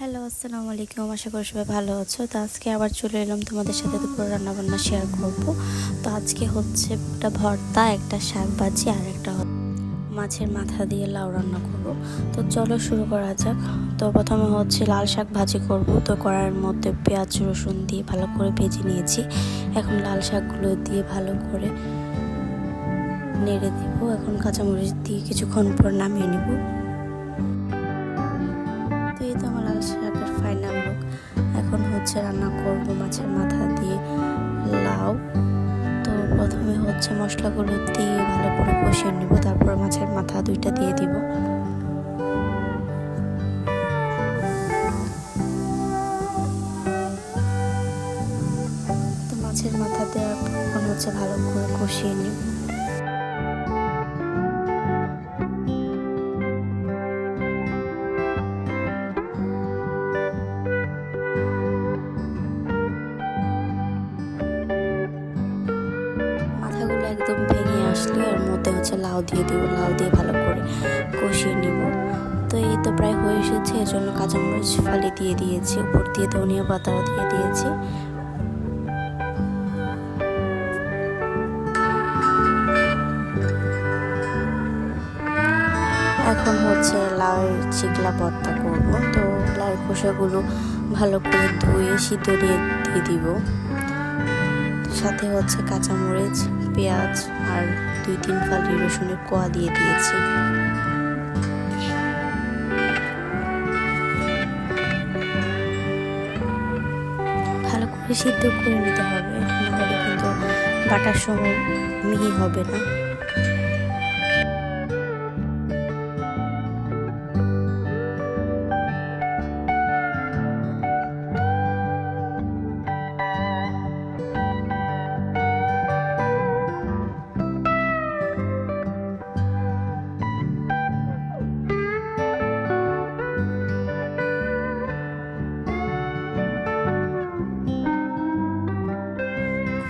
Hello, আসসালামু আলাইকুম। আশা করি সবাই ভালো আছো। তো আজকে আবার চলে এলাম তোমাদের সাথে দুপুরে রান্নাবান্না শেয়ার করব। তো আজকে হচ্ছে একটা ভর্তা, একটা শাক ভাজি আর একটা মাছের মাথা দিয়ে লাউ রান্না করব। তো চলো শুরু করা যাক। তো প্রথমে হচ্ছে লাল শাক ভাজি করব। তো কড়াইয়ের মধ্যে পেঁয়াজ, রসুন দিয়ে ভালো করে ভেজে নিয়েছি। এখন লাল শাকগুলো দিয়ে ভালো করে নেড়ে দিব। এখন কাঁচামরিচ দিয়ে কিছুক্ষণ পর নামিয়ে নিব। হচ্ছে রান্না করব মাছের মাথা দিয়ে লাউ। তো প্রথমে হচ্ছে মশলাগুলো দিয়ে ভালো করে কষিয়ে নেব, তারপর মাছের মাথা দুইটা দিয়ে দিব। মাছের মাথা দেওয়ার পর হচ্ছে ভালো করে কষিয়ে নেব। একদম ভেঙে আসলে ওর মধ্যে হচ্ছে লাউ দিয়ে দিব, লাউ দিয়ে ভালো করে কষিয়ে নিব। তো এই তো প্রায় হয়ে এসেছে এজন্য কাঁচামরিচ ফালি দিয়ে দিয়েছি, উপর দিয়ে ধনিয়া পাতাও দিয়ে দিয়েছি। এখন হচ্ছে লাউয়ের চিকলা ভর্তা করব। তো লাউয়ের খোসাগুলো ভালো করে ধুয়ে, সিদ্ধ দিয়ে দিয়ে দিব। সাথে হচ্ছে কাঁচামরিচ, পেঁয়াজ আর দুই তিন ফালি রসুনের কোয়া দিয়ে দিয়েছি। ভালো করে সিদ্ধ করে নিতে হবে নাহলে কিন্তু বাটার সময় মিহি হবে না।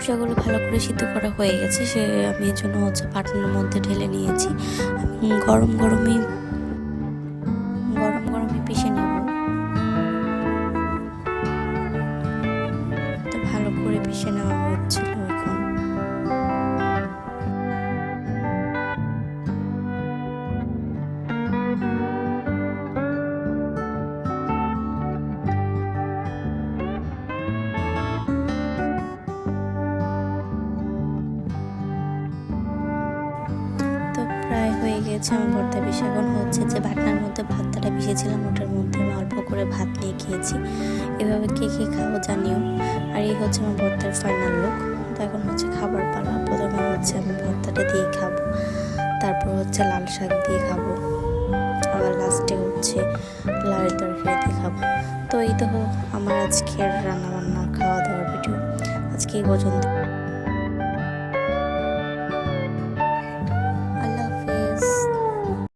খোসাগুলো ভালো করে সিদ্ধ করা হয়ে গেছে, সে আমি এর জন্য হচ্ছে পাটনার মধ্যে ঢেলে নিয়েছি। গরম গরমই গরম গরমই পিষে নেব। তো ভালো করে পিষে নেওয়া হচ্ছিল এখন। তো প্রায় হয়ে গেছে আমার ভর্তা পিসে এখন হচ্ছে যে বাটনার মধ্যে, ভাতটা পিসেছিলাম ওটার মধ্যে আমি অল্প করে ভাত নিয়ে খেয়েছি। এভাবে কে কে খাব জানিও। আর এই হচ্ছে আমার ভর্তার ফাইনাল লুক তো এখন হচ্ছে খাবার পালা। প্রথমে হচ্ছে আমি ভর্তাটা দিয়ে খাব। তারপর হচ্ছে লাল শাক দিয়ে খাব। আবার লাস্টে হচ্ছে লাউয়ের তরকারি দিয়ে খাব। তো এই তো আমার আজকের রান্না বান্না খাওয়া দাওয়ার ভিডিও আজকে এই পর্যন্ত।